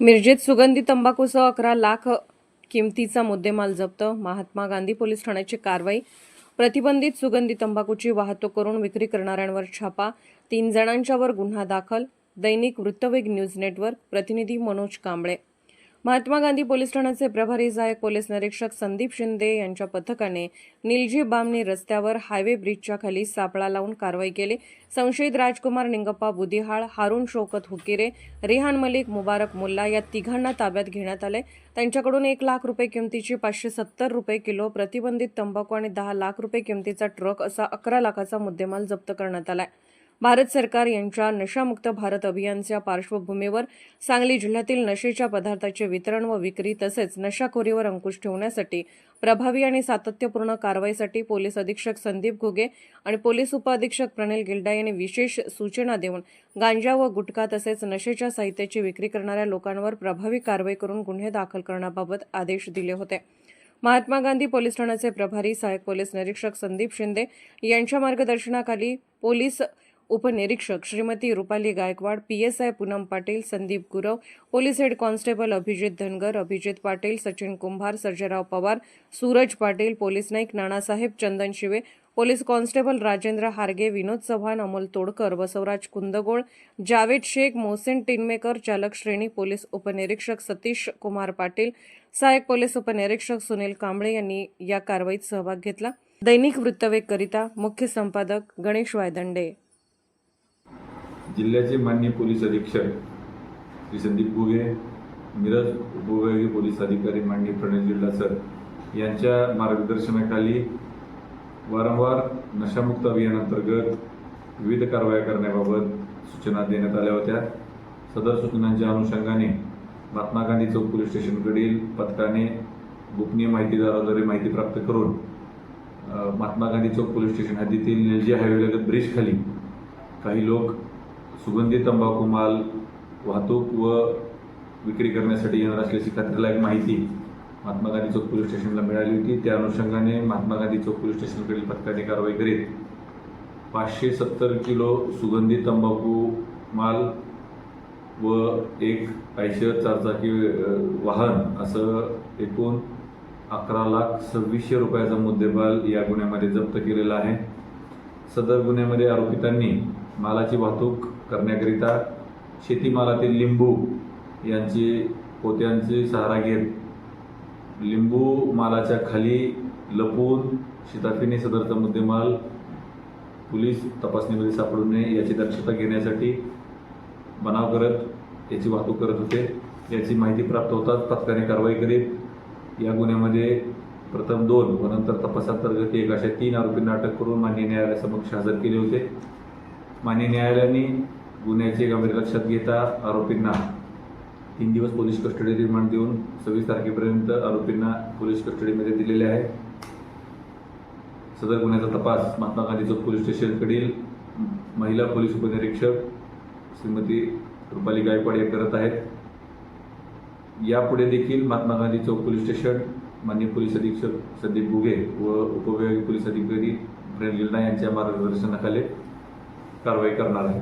मिरजेत सुगंधी तंबाखूसह अकरा लाख किमतीचा मुद्देमाल जप्त. महात्मा गांधी पोलीस ठाण्याची कारवाई. प्रतिबंधित सुगंधी तंबाखूची वाहतूक करून विक्री करणाऱ्यांवर छापा. तीन जणांच्यावर गुन्हा दाखल. दैनिक वृत्तवेग न्यूज नेटवर्क. प्रतिनिधी मनोज कांबळे. महात्मा गांधी पोलीस ठाण्याचे प्रभारी सहाय्यक पोलीस निरीक्षक संदीप शिंदे यांच्या पथकाने निलजी बामणी रस्त्यावर हायवे ब्रिजच्या खाली सापळा लावून कारवाई केली. संशयित राजकुमार निंगप्पा बुदिहाळ हारून शौकत हुकिरे रेहान मलिक मुबारक मुल्ला या तिघांना ताब्यात घेण्यात आले. त्यांच्याकडून एक लाख रुपये किमतीची पाचशे सत्तर रुपये किलो प्रतिबंधित तंबाखू आणि दहा लाख रुपये किमतीचा ट्रक असा अकरा लाखाचा मुद्देमाल जप्त करण्यात आला आहे भारत सरकार यांच्या नशामुक्त भारत अभियानच्या पार्श्वभूमीवर सांगली जिल्ह्यातील नशेच्या पदार्थाचे वितरण व विक्री तसेच नशाखोरीवर अंकुश ठेवण्यासाठी प्रभावी आणि सातत्यपूर्ण कारवाईसाठी पोलीस अधीक्षक संदीप घुगे आणि पोलीस उपअधीक्षक प्रणिल गिल्डा यांनी विशेष सूचना देऊन गांजा व गुटखा तसेच नशेच्या साहित्याची विक्री करणाऱ्या लोकांवर प्रभावी कारवाई करून गुन्हे दाखल करण्याबाबत आदेश दिले होते. महात्मा गांधी पोलीस ठाण्याचे प्रभारी सहाय्यक पोलीस निरीक्षक संदीप शिंदे यांच्या मार्गदर्शनाखाली पोलीस उपनिरीक्षक Shrimati Rupali Gaikwad P S I Poonam Patil Sandeep Gurav police head constable Abhijit Dhangar Abhijit Patil Sachin Kumbhar Sarjerao Pawar Suraj Patil police Naik Nanasaheb Chandan Shive police constable Rajendra Harge Vinod Chavan Amol Todkar Basavaraj Kundgol Javed Shaikh Mohsin Tinmaker चालक श्रेणी police उपनिरीक्षक सतीश कुमार पाटील सहाय्यक police उपनिरीक्षक सुनील कांबळे यांनी या कारवाईत सहभाग घेतला. दैनिक वृत्तवेककरिता मुख्य संपादक गणेश वायदंडे. जिल्ह्याचे मान्य पोलीस अधीक्षक श्री संदीप गुगे मिरज उपविभागीय पोलीस अधिकारी मान्य प्रणय जिल्हा सर यांच्या मार्गदर्शनाखाली वारंवार नशामुक्त अभियानांतर्गत विविध कारवाया करण्याबाबत सूचना देण्यात आल्या होत्या. सदर सूचनांच्या अनुषंगाने महात्मा गांधी चौक पोलीस स्टेशनकडील पथकाने गोपनीय माहितीदाराद्वारे माहिती प्राप्त करून महात्मा गांधी चौक पोलीस स्टेशन हद्दीतील निलजी हायवेलगत ब्रिजखाली काही लोक सुगंधी तंबाखू माल वाहतूक व विक्री करण्यासाठी येणार असल्याची खात्रीलायक माहिती महात्मा गांधी चौक पोलीस स्टेशनला मिळाली होती. त्या अनुषंगाने महात्मा गांधी चौक पोलीस स्टेशनकडील पथकाने कारवाई करीत पाचशे सत्तर किलो सुगंधी तंबाखू माल व एक आयशर चारचाकी वाहन असं एकूण अकरा लाख सव्वीसशे रुपयाचा मुद्देमाल या गुन्ह्यामध्ये जप्त केलेला आहे. सदर गुन्ह्यामध्ये आरोपितांनी मालाची वाहतूक करण्याकरिता शेतीमालातील लिंबू यांची पोत्यांची सहारा घेत लिंबू मालाच्या खाली लपवून शिताफीने सदरचा मुद्देमाल पोलीस तपासणीमध्ये सापडू नये याची दक्षता घेण्यासाठी बनाव करत याची वाहतूक करत होते. याची माहिती प्राप्त होताच पथकाने कारवाई करीत या गुन्ह्यामध्ये प्रथम दोन व नंतर तपासांतर्गत एक अशा तीन आरोपींना अटक करून मान्य न्यायालयासमक्ष हजर केले होते. मान्य न्यायालयाने गुन्ह्याचे गंभीर लक्षात घेता आरोपींना तीन दिवस पोलीस कस्टडी रिमांड देऊन सव्वीस तारखेपर्यंत आरोपींना पोलीस कस्टडीमध्ये दिलेले आहे. सदर गुन्ह्याचा तपास महात्मा गांधी चौक पोलीस स्टेशनकडील महिला पोलीस उपनिरीक्षक श्रीमती रुपाली गायकवाड या करत आहेत. यापुढे देखील महात्मा गांधी चौक पोलीस स्टेशन माननीय पोलीस अधीक्षक संदीप गुगे व उपविभागीय पोलीस अधिकारी प्रेम लिल्ना यांच्या मार्गदर्शनाखाली कारवाई करणार आहे